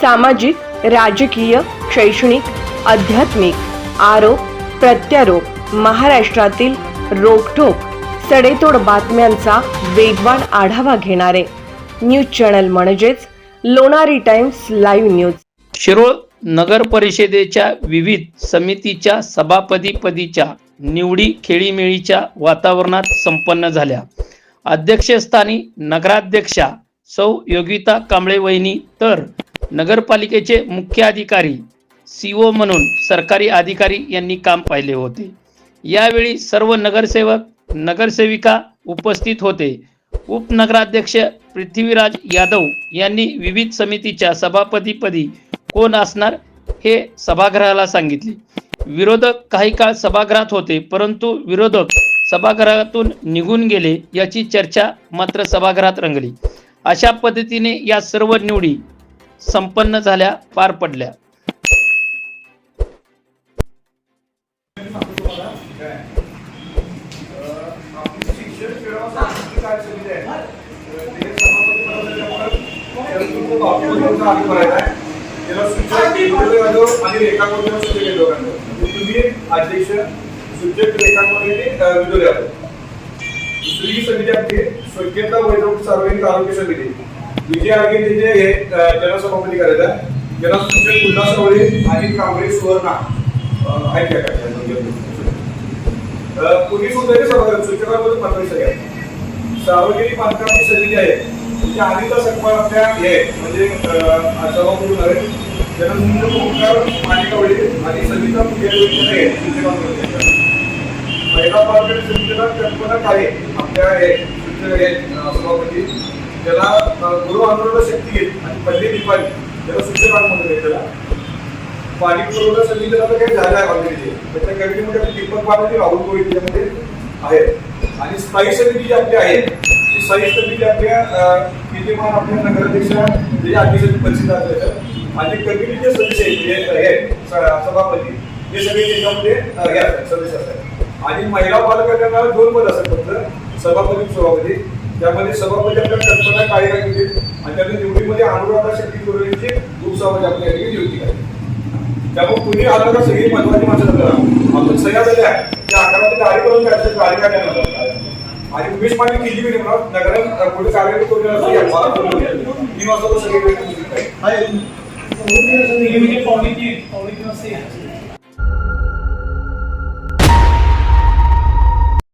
सामाजिक राजकीय शैक्षणिक आध्यात्मिक आरोप प्रत्यारोप महाराष्ट्रातील रोखोक सडेतोड बातम्यांचा वेगवान आढावा घेणारे न्यूज चॅनल म्हणजेच Lonari Times Live News. Shirol नगर परिषदेच्या विविध समितीच्या सभापतीपदीच्या निवडी खेळीमेळीच्या वातावरणात संपन्न झाल्या. अध्यक्षस्थानी नगराध्यक्षा सौ योगिता कांबळे वहिनी तर नगरपालिकेचे मुख्य अधिकारी सीओ म्हणून सरकारी अधिकारी यांनी काम पाहिले होते. यावेळी सर्व नगरसेवक नगरसेविका उपस्थित होते. उपनगराध्यक्ष पृथ्वीराज यादव यांनी विविध समितीच्या सभापतीपदी कोण असणार हे सभागृहाला सांगितले. विरोधक काही काळ सभागृहात होते परंतु विरोधक सभागृहातून निघून गेले याची चर्चा मात्र सभागृहात रंगली. अशा पद्धतीने या सर्व निवडी संपन्न झाल्या पार पडल्या. अध्यक्ष सूचक रेखा दुसरी समिती आपली स्वच्छता वैद्यक सार्वजनिक आरोग्य समिती. विजय आगे तिथे हे अं, जनसभापती करायचं आहे ज्याला सूचक आणि कांबळे सुवर्णा अं, आहेत त्या पोलीस सभा सूचनामध्ये महत्वाची सगळ्यात सार्वजनिक बांधकाम समिती आहे. म्हणजे आधीचा सकपाळ आपल्या हे म्हणजे सभापती आहे ओंकार आणि सविता पुजारी आहे. महिला पालक समितीला कल्पना काळे आपल्या हे सभापती. त्याला गुरु आंदोलन शक्ती घेत आणि पहिली दिपाळी त्याला सूचना म्हणून त्याला पाणी पुरवठा संधी तर काही झालं आहे ऑलरेडी त्याच्या कमिटीमध्ये आपली दीपक पाटील राहुल गोळी त्याच्यामध्ये आहेत. आणि स्थायी समिती जी आपली आहे ती स्थायी समिती आपल्या विद्यमान आपल्या नगराध्यक्ष म्हणजे जे अध्यक्ष परिषद असतात आणि कमिटीचे सदस्य आहेत, हे स- सभापती हे सगळे त्याच्यामध्ये सदस्य असतात. आणि महिला बालकांना दोन पद असतात फक्त. सभापती सभापती. त्यामध्ये सभापती आपल्या कल्पना काळे काय आणि त्याच्या निवडीमध्ये अनुराधा शेट्टी गुरुजींची उपसभापती आपल्या ठिकाणी नियुक्ती करायची त्यामुळे कुणी आलं सगळी महत्वाची माणसं करा आपण सह्या झाल्या. त्या आकारामध्ये गाडी करून द्यायचं गाडी आणि उमेश पाटील केली गेली म्हणा नगर पुढे कार्यक्रम करून तीन वाजता तो सगळे वेळ आहे. हो, पावणे तीन पावणे तीन वाजता